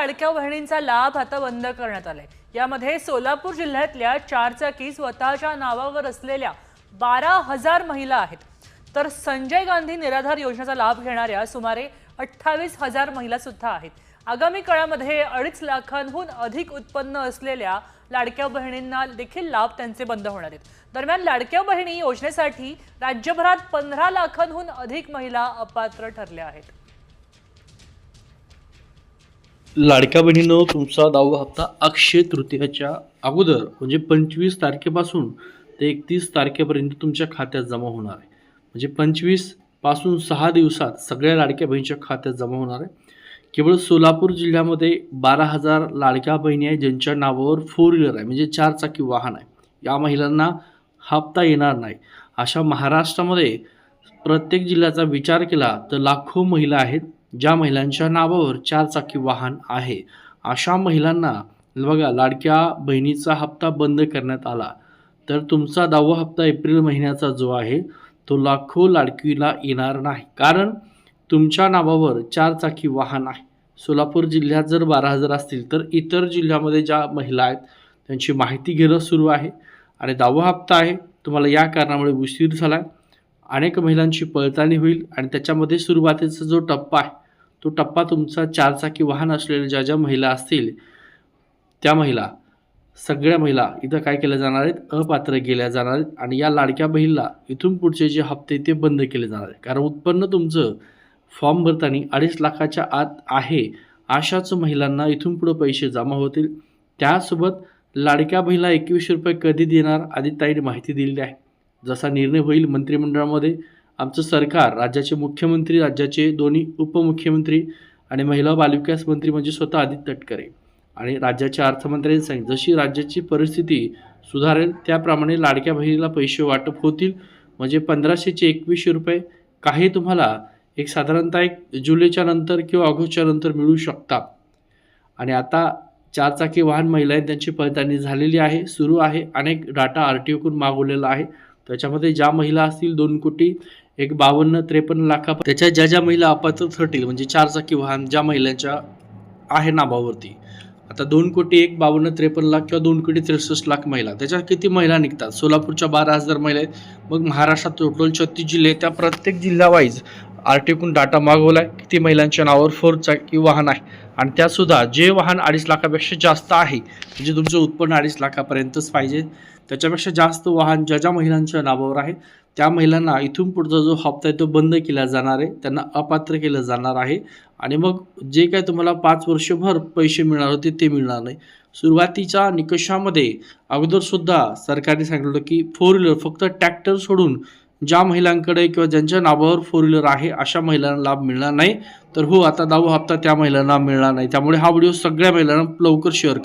लाडक्या बहिणींचा लाभ आता बंद करण्यात आलाय. यामध्ये सोलापूर जिल्ह्यातल्या चारचाकी स्वतःच्या नावावर असलेल्या बारा हजार महिला आहेत. तर संजय गांधी निराधार योजनेचा लाभ घेणाऱ्या सुमारे अठ्ठावीस हजार महिला सुद्धा आहेत. आगामी काळामध्ये अडीच लाखांहून अधिक उत्पन्न असलेल्या लाडक्या बहिणींना देखील लाभ त्यांचे बंद होणार आहेत. दरम्यान लाडक्या बहिणी योजनेसाठी राज्यभरात पंधरा लाखांहून अधिक महिला अपात्र ठरल्या आहेत. लाडक्या बहिणीनं तुमचा दहावा हप्ता अक्षय तृतीयाच्या अगोदर म्हणजे पंचवीस तारखेपासून ते एकतीस तारखेपर्यंत तुमच्या खात्यात जमा होणार आहे. म्हणजे पंचवीसपासून सहा दिवसात सगळ्या लाडक्या बहिणीच्या खात्यात जमा होणार आहे. केवळ सोलापूर जिल्ह्यामध्ये बारा हजार लाडक्या बहिणी आहे ज्यांच्या नावावर फोर व्हीलर आहे म्हणजे चार चाकी वाहन आहे. या महिलांना हप्ता येणार नाही. अशा महाराष्ट्रामध्ये प्रत्येक जिल्ह्याचा विचार केला तर लाखो महिला आहेत ज्या महिलांच्या नावावर चारचाकी वाहन आहे अशा महिलांना बघा लाडक्या बहिणीचा हप्ता बंद करण्यात आला. तर तुमचा दहावा हप्ता एप्रिल महिन्याचा जो आहे तो लाखो लाडकीला येणार नाही. कारण तुमच्या नावावर चारचाकी वाहन आहे. सोलापूर जिल्ह्यात जर बारा हजार असतील तर इतर जिल्ह्यामध्ये ज्या महिला आहेत त्यांची माहिती घेणं सुरू आहे. आणि दहावा हप्ता आहे तुम्हाला या कारणामुळे उशीर झाला आहे अनेक महिलांची पळताणी होईल आणि त्याच्यामध्ये सुरुवातीचा जो टप्पा आहे तो टप्पा तुमचा चारचाकी वाहन असलेल्या ज्या ज्या महिला असतील त्या महिला सगळ्या महिला इथं काय केल्या जाणार आहेत? अपात्र केल्या जाणार आहेत आणि या लाडक्या बहिणीला इथून पुढचे जे हप्ते ते बंद केले जाणार आहेत. कारण उत्पन्न तुमचं फॉर्म भरताना अडीच लाखाच्या आत आहे. अशाच महिलांना इथून पुढं पैसे जमा होतील. त्यासोबत लाडक्या बहिणीला एकवीसशे रुपये कधी देणार? आधी ताईने माहिती दिलेली आहे. जसा निर्णय होईल मंत्रिमंडळामध्ये आमचं सरकार राज्याचे मुख्यमंत्री राज्याचे दोन्ही उपमुख्यमंत्री आणि महिला बालविकास मंत्री म्हणजे स्वतः आदित्य तटकरे. आणि राज्याच्या अर्थमंत्र्यांनी सांगितलं जशी राज्याची परिस्थिती सुधारेल त्याप्रमाणे लाडक्या बहिणीला पैसे वाटप होतील. म्हणजे पंधराशेचे एकवीसशे रुपये काही तुम्हाला एक साधारणतः एक जुलैच्या नंतर किंवा ऑगस्टच्या नंतर मिळू शकतात आणि आता चारचाकी वाहन महिला आहेत त्यांची पडताळणी झालेली आहे सुरू आहे. अनेक डाटा आर टी ओकडून मागवलेला आहे. त्याच्यामध्ये ज्या महिला असतील दोन कोटी एक बावन्न त्रेपन्न लाखा त्याच्या ज्या ज्या महिला अपात्र ठरतील म्हणजे चारचाकी वाहन ज्या महिलांच्या आहे नाभावरती आता दोन कोटी एक बावन्न त्रेपन्न लाख किंवा दोन कोटी त्रेसष्ट लाख महिला त्याच्या किती महिला निघतात? सोलापूरच्या बारा हजार महिला आहेत. मग महाराष्ट्रात टोटल छत्तीस जिल्हे त्या प्रत्येक जिल्ह्यावाईज आर डाटा मागवला आहे किती महिलांच्या नावावर फोर चाकी वाहन आहे. आणि त्यासुद्धा जे वाहन अडीच लाखापेक्षा जास्त आहे म्हणजे तुमचं उत्पन्न अडीच लाखापर्यंतच पाहिजे. त्याच्यापेक्षा जास्त वाहन ज्या ज्या महिलांच्या नावावर आहे त्या महिलांना इथून पुढचा जो हप्ता आहे तो बंद केला जाणार आहे त्यांना अपात्र केलं जाणार आहे. आणि मग जे काय तुम्हाला पाच वर्षभर पैसे मिळणार होते ते मिळणार नाही. सुरुवातीच्या निकषामध्ये अगोदरसुद्धा सरकारने सांगितलं की फोर व्हीलर फक्त ट्रॅक्टर सोडून ज्या महिलांकडे किंवा ज्यांच्या नावावर फोर व्हीलर आहे अशा महिलांना लाभ मिळणार नाही. तर हो आता दहावा हप्ता त्या महिलांना मिळणार नाही. त्यामुळे हा व्हिडिओ सगळ्या महिलांना लवकर शेअर